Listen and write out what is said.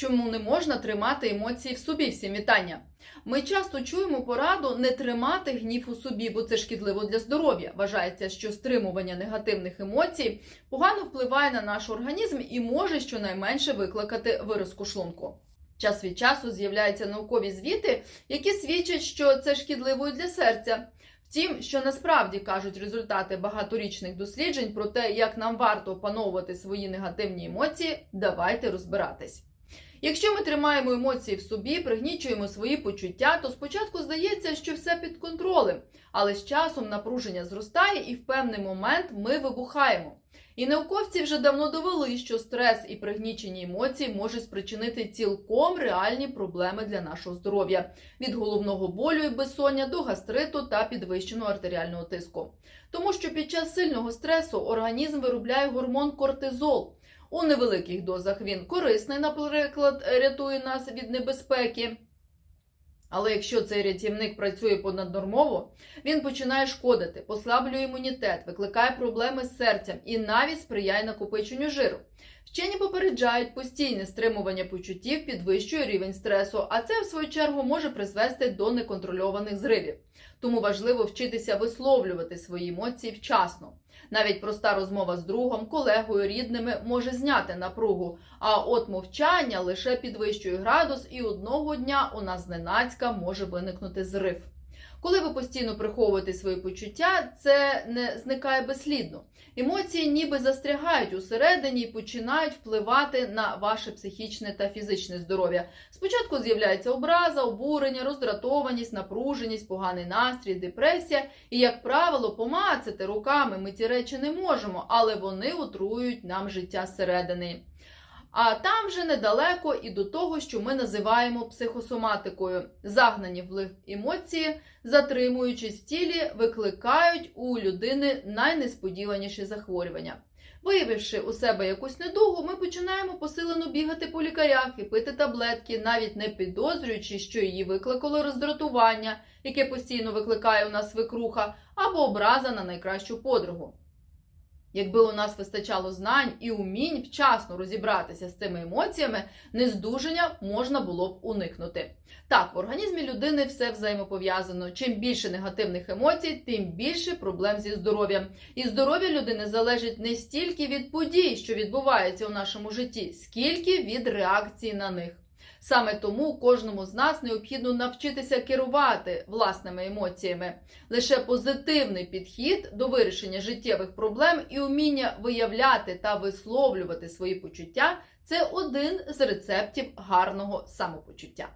Чому не можна тримати емоції в собі? Всім вітання. Ми часто чуємо пораду не тримати гнів у собі, бо це шкідливо для здоров'я. Вважається, що стримування негативних емоцій погано впливає на наш організм і може щонайменше викликати виразку шлунку. Час від часу з'являються наукові звіти, які свідчать, що це шкідливо і для серця. Втім, що насправді кажуть результати багаторічних досліджень про те, як нам варто опановувати свої негативні емоції, давайте розбиратись. Якщо ми тримаємо емоції в собі, пригнічуємо свої почуття, то спочатку здається, що все під контролем, але з часом напруження зростає і в певний момент ми вибухаємо. І науковці вже давно довели, що стрес і пригнічені емоції можуть спричинити цілком реальні проблеми для нашого здоров'я від головного болю і безсоння до гастриту та підвищеного артеріального тиску. Тому що під час сильного стресу організм виробляє гормон кортизол. У невеликих дозах він корисний, наприклад, рятує нас від небезпеки. Але якщо цей рятівник працює понаднормово, він починає шкодити, послаблює імунітет, викликає проблеми з серцем і навіть сприяє накопиченню жиру. Вчені попереджають, постійне стримування почуттів підвищує рівень стресу, а це в свою чергу може призвести до неконтрольованих зривів. Тому важливо вчитися висловлювати свої емоції вчасно. Навіть проста розмова з другом, колегою, рідними може зняти напругу, а от мовчання лише підвищує градус, і одного дня у нас зненацька може виникнути зрив. Коли ви постійно приховуєте свої почуття, це не зникає безслідно. Емоції ніби застрягають усередині і починають впливати на ваше психічне та фізичне здоров'я. Спочатку з'являється образа, обурення, роздратованість, напруженість, поганий настрій, депресія. І, як правило, помацати руками ми ці речі не можемо, але вони отруюють нам життя зсередини. А там вже недалеко і до того, що ми називаємо психосоматикою. Загнані в емоції, затримуючись в тілі, викликають у людини найнесподіваніші захворювання. Виявивши у себе якусь недугу, ми починаємо посилено бігати по лікарях і пити таблетки, навіть не підозрюючи, що її викликало роздратування, яке постійно викликає у нас свекруха, або образа на найкращу подругу. Якби у нас вистачало знань і умінь вчасно розібратися з цими емоціями, нездужання можна було б уникнути. Так, в організмі людини все взаємопов'язано. Чим більше негативних емоцій, тим більше проблем зі здоров'ям. І здоров'я людини залежить не стільки від подій, що відбуваються у нашому житті, скільки від реакції на них. Саме тому кожному з нас необхідно навчитися керувати власними емоціями. Лише позитивний підхід до вирішення життєвих проблем і уміння виявляти та висловлювати свої почуття це один з рецептів гарного самопочуття.